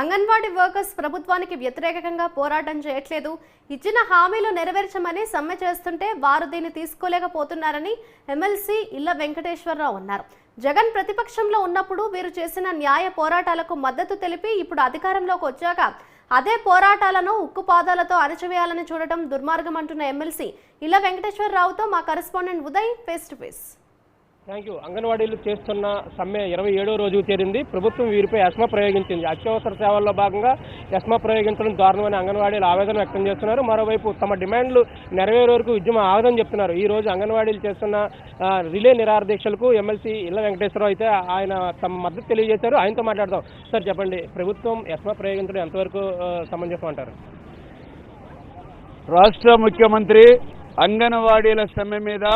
Anganwadi workers ప్రభుత్వానికి వ్యతిరేకంగా పోరాటం చేయట్లేదు. ఇచ్చిన హామీలు నెరవేర్చమని సమ్మె చేస్తుంటే వారు దీన్ని తీసుకోలేకపోతున్నారని ఎమ్మెల్సీ ఇళ్ళ వెంకటేశ్వరరావు అన్నారు. జగన్ ప్రతిపక్షంలో ఉన్నప్పుడు వీరు చేసిన న్యాయ పోరాటాలకు మద్దతు తెలిపి ఇప్పుడు అధికారంలోకి వచ్చాక అదే పోరాటాలను ఉక్కుపాదాలతో అణచివేయాలని చూడటం దుర్మార్గం అంటున్న ఎమ్మెల్సీ ఇళ్ళ వెంకటేశ్వరరావుతో మా correspondent Uday face to face. Thank you అంగన్వాడీలు చేస్తున్న సమ్మె ఇరవై ఏడో రోజు చేరింది. ప్రభుత్వం వీరిపై ఎస్మా ప్రయోగించింది. అత్యవసర సేవల్లో భాగంగా ఎస్మా ప్రయోగించడం దారుణమని అంగన్వాడీలు ఆవేదన వ్యక్తం చేస్తున్నారు. మరోవైపు తమ డిమాండ్లు నెరవేరే వరకు ఉద్యమం ఆవేదన చెప్తున్నారు. ఈ రోజు అంగన్వాడీలు చేస్తున్న రిలే నిరాదీక్షలకు ఎమ్మెల్సీ ఇళ్ళ వెంకటేశ్వరరావు అయితే ఆయన తమ మద్దతు తెలియజేశారు. ఆయనతో మాట్లాడదాం. సార్ చెప్పండి. ప్రభుత్వం ఎస్మా ప్రయోగించడం ఎంతవరకు సమంజసం అంటారు? రాష్ట్ర ముఖ్యమంత్రి అంగన్వాడీల సమ్మె మీద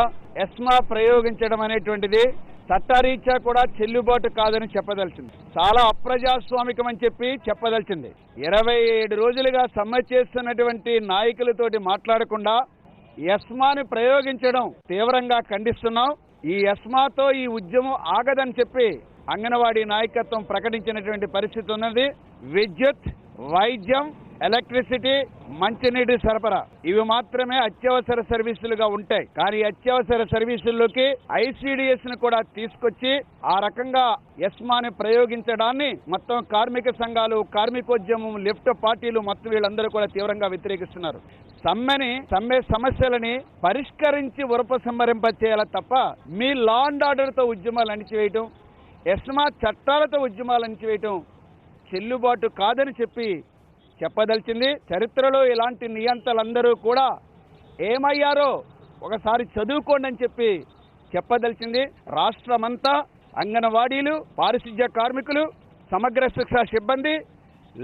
ఎస్మా ప్రయోగించడం అనేటువంటిది చట్టరీత్యా కూడా చెల్లుబాటు కాదని చెప్పదలిచింది. చాలా అప్రజాస్వామికం అని చెప్పి చెప్పదలిచింది. ఇరవై ఏడు రోజులుగా సమ్మె చేస్తున్నటువంటి నాయకులతోటి మాట్లాడకుండా ఎస్మాని ప్రయోగించడం తీవ్రంగా ఖండిస్తున్నాం. ఈ ఎస్మాతో ఈ ఉద్యమం ఆగదని చెప్పి అంగన్వాడీ నాయకత్వం ప్రకటించినటువంటి పరిస్థితి ఉన్నది. విద్యుత్ వైద్యం ఎలక్ట్రిసిటీ మంచినీటి సరఫరా. ఇవి మాత్రమే అత్యవసర సర్వీసులుగా ఉంటాయి. కానీ అత్యవసర సర్వీసుల్లోకి ఐసిడిఎస్ను కూడా తీసుకొచ్చి ఆ రకంగా ఎస్మాని ప్రయోగించడాన్ని మొత్తం కార్మిక సంఘాలు కార్మికోద్యమం లెఫ్ట్ పార్టీలు మొత్తం వీళ్ళందరూ కూడా తీవ్రంగా వ్యతిరేకిస్తున్నారు. సమ్మెని సమ్మె సమస్యలని పరిష్కరించి ఉపసంహరింప చేయాలి తప్ప మీ లా అండ్ ఆర్డర్తో ఉద్యమాలు అణిచివేయటం ఎస్మా చట్టాలతో ఉద్యమాలు అణిచివేయటం చెల్లుబాటు కాదని చెప్పి చెప్పదలిచింది. చరిత్రలో ఇలాంటి నియంతలందరూ కూడా ఏమయ్యారో ఒకసారి చదువుకోండి అని చెప్పి చెప్పదలిచింది. రాష్ట్రమంతా అంగన్వాడీలు పారిశుధ్య కార్మికులు సమగ్ర శిక్ష సిబ్బంది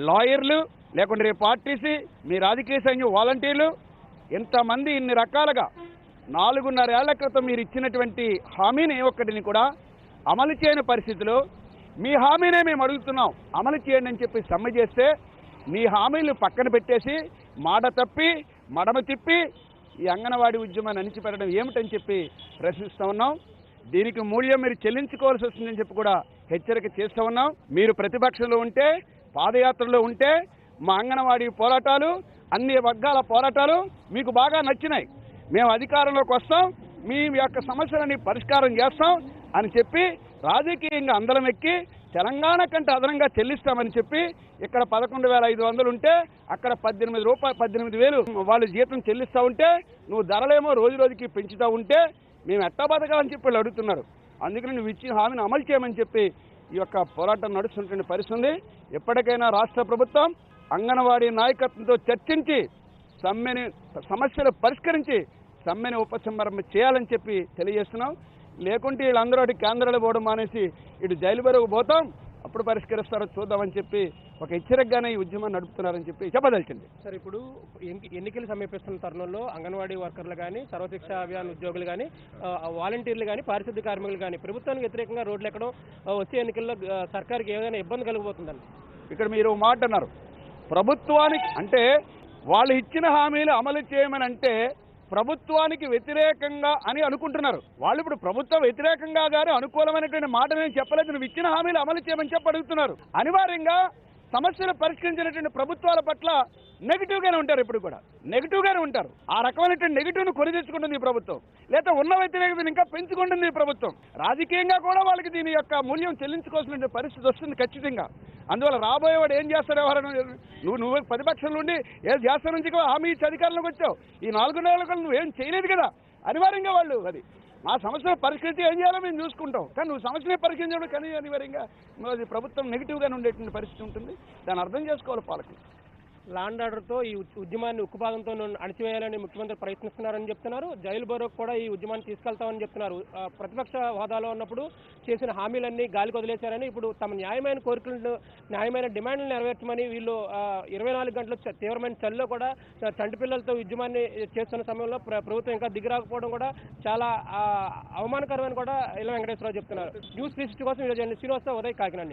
లాయర్లు లేకుంటే రేపు ఆర్టీసీ మీ రాజకీయ సైన్యం వాలంటీర్లు ఇంతమంది ఇన్ని రకాలుగా నాలుగున్నరేళ్ళ క్రితం మీరు ఇచ్చినటువంటి హామీని ఒక్కటిని కూడా అమలు చేయని పరిస్థితిలో మీ హామీనే మేము అడుగుతున్నాం. అమలు చేయండి అని చెప్పి సమ్మె చేస్తే మీ హామీలు పక్కన పెట్టేసి మాట తప్పి మడమ తిప్పి ఈ అంగన్వాడీ ఉద్యమాన్ని అణిచిపెట్టడం ఏమిటని చెప్పి ప్రశ్నిస్తూ ఉన్నాం. దీనికి మూల్యం మీరు చెల్లించుకోవాల్సి వస్తుందని చెప్పి కూడా హెచ్చరిక చేస్తూ ఉన్నాం. మీరు ప్రతిపక్షంలో ఉంటే పాదయాత్రలో ఉంటే మా అంగన్వాడీ పోరాటాలు అన్ని వర్గాల పోరాటాలు మీకు బాగా నచ్చినాయి. మేము అధికారంలోకి వస్తాం మీ యొక్క సమస్యలని పరిష్కారం చేస్తాం అని చెప్పి రాజకీయంగా అందరం ఎక్కి తెలంగాణ కంటే అదనంగా చెల్లిస్తామని చెప్పి ఇక్కడ పదకొండు వేల ఐదు వందలు ఉంటే అక్కడ పద్దెనిమిది రూపాయలు పద్దెనిమిది వేలు వాళ్ళు జీతం చెల్లిస్తూ ఉంటే నువ్వు ధరలేమో రోజు రోజుకి పెంచుతూ ఉంటే మేము ఎట్టా బతకాలని చెప్పి వాళ్ళు అడుగుతున్నారు. అందుకని నువ్వు ఇచ్చిన హామీని అమలు చేయమని చెప్పి ఈ యొక్క పోరాటం నడుస్తున్నటువంటి పరిస్థితి ఉంది. ఎప్పటికైనా రాష్ట్ర ప్రభుత్వం అంగన్వాడీ నాయకత్వంతో చర్చించి సమ్మెని సమస్యలు పరిష్కరించి సమ్మెని ఉపసంహరణ చేయాలని చెప్పి తెలియజేస్తున్నాం. లేకుంటే వీళ్ళందరూ అటు కేంద్రాలు పోవడం మానేసి ఇటు జైలు వరకు పోతాం. అప్పుడు పరిష్కరిస్తారో చూద్దామని చెప్పి ఒక హెచ్చరికగానే ఈ ఉద్యమాన్ని నడుపుతున్నారని చెప్పి చెప్పదలిచింది. సార్ ఇప్పుడు ఎన్ని- ఎన్నికలు సమీపిస్తున్న తరుణంలో అంగన్వాడీ వర్కర్లు కానీ సర్వశిక్ష అభియాన్ ఉద్యోగులు కానీ వాలంటీర్లు కానీ పారిశుద్ధ్య కార్మికులు కానీ ప్రభుత్వానికి వ్యతిరేకంగా రోడ్లు ఎక్కడం వచ్చే ఎన్నికల్లో సర్కార్కి ఏదైనా ఇబ్బంది కలిగిపోతుందండి ఇక్కడ మీరు మాట అన్నారు. ప్రభుత్వానికి అంటే వాళ్ళు ఇచ్చిన హామీలు అమలు చేయమని అంటే ప్రభుత్వానికి వ్యతిరేకంగా అని అనుకుంటున్నారు. వాళ్ళు ఇప్పుడు ప్రభుత్వం వ్యతిరేకంగా గానీ అనుకూలమైనటువంటి మాట నేను చెప్పలేదు నువ్వు ఇచ్చిన హామీలు అమలు చేయమని చెప్పి అడుగుతున్నారు. అనివార్యంగా సమస్యలు పరిష్కరించినటువంటి ప్రభుత్వాల పట్ల నెగిటివ్ గానే ఉంటారు ఇప్పుడు కూడా. నెగిటివ్ గానే ఉంటారు. ఆ రకమైనటువంటి నెగిటివ్ను కొని తెచ్చుకుంటుంది ఈ ప్రభుత్వం. లేదా ఉన్న వ్యతిరేకతను ఇంకా పెంచుకుంటుంది ఈ ప్రభుత్వం. రాజకీయంగా కూడా వాళ్ళకి దీని యొక్క మూల్యం చెల్లించుకోవాల్సిన పరిస్థితి వస్తుంది ఖచ్చితంగా. అందువల్ల రాబోయేవాడు ఏం చేస్తాడు ఎవరైనా నువ్వు నువ్వు ప్రతిపక్షంలో ఉండి ఏం చేస్తాను నుంచి హామీ ఇచ్చి అధికారంలోకి వచ్చావు. ఈ నాలుగు నెలల నువ్వు ఏం చేయలేదు కదా? అనివార్యంగా వాళ్ళు అది. మా సమస్యను పరిష్కరించి ఏం చేయాలో మేము చూసుకుంటాం. కానీ నువ్వు సమస్యని పరిష్కరించడం కానీ అనివార్యంగా. అది ప్రభుత్వం నెగిటివ్గానే ఉండేటువంటి పరిస్థితి ఉంటుంది. దాన్ని అర్థం చేసుకోవాలి పాలకులు. లాండ్ ఆర్డర్తో ఈ ఉద్యమాన్ని ఉక్కుపాదంతో అణచివేయాలని ముఖ్యమంత్రి ప్రయత్నిస్తున్నారని చెప్తున్నారు. జైలు బరోకు కూడా ఈ ఉద్యమాన్ని తీసుకెళ్తామని చెప్తున్నారు. ప్రతిపక్ష హోదాలో ఉన్నప్పుడు చేసిన హామీలన్నీ గాలికి వదిలేశారని ఇప్పుడు తమ న్యాయమైన కోరికలను న్యాయమైన డిమాండ్లు నెరవేర్చమని వీళ్ళు ఇరవై నాలుగు గంటలు తీవ్రమైన చలిలో కూడా ఆ, చంటి పిల్లలతో ఉద్యమాన్ని చేస్తున్న సమయంలో ప్రభుత్వం ఇంకా దిగిరాకపోవడం కూడా చాలా అవమానకరమని కూడా ఇలా వెంకటేశ్వరరావు చెప్తున్నారు. న్యూస్ త్రీ కోసం ఈరోజు శ్రీనివాస ఉదయ్ కాకినాడ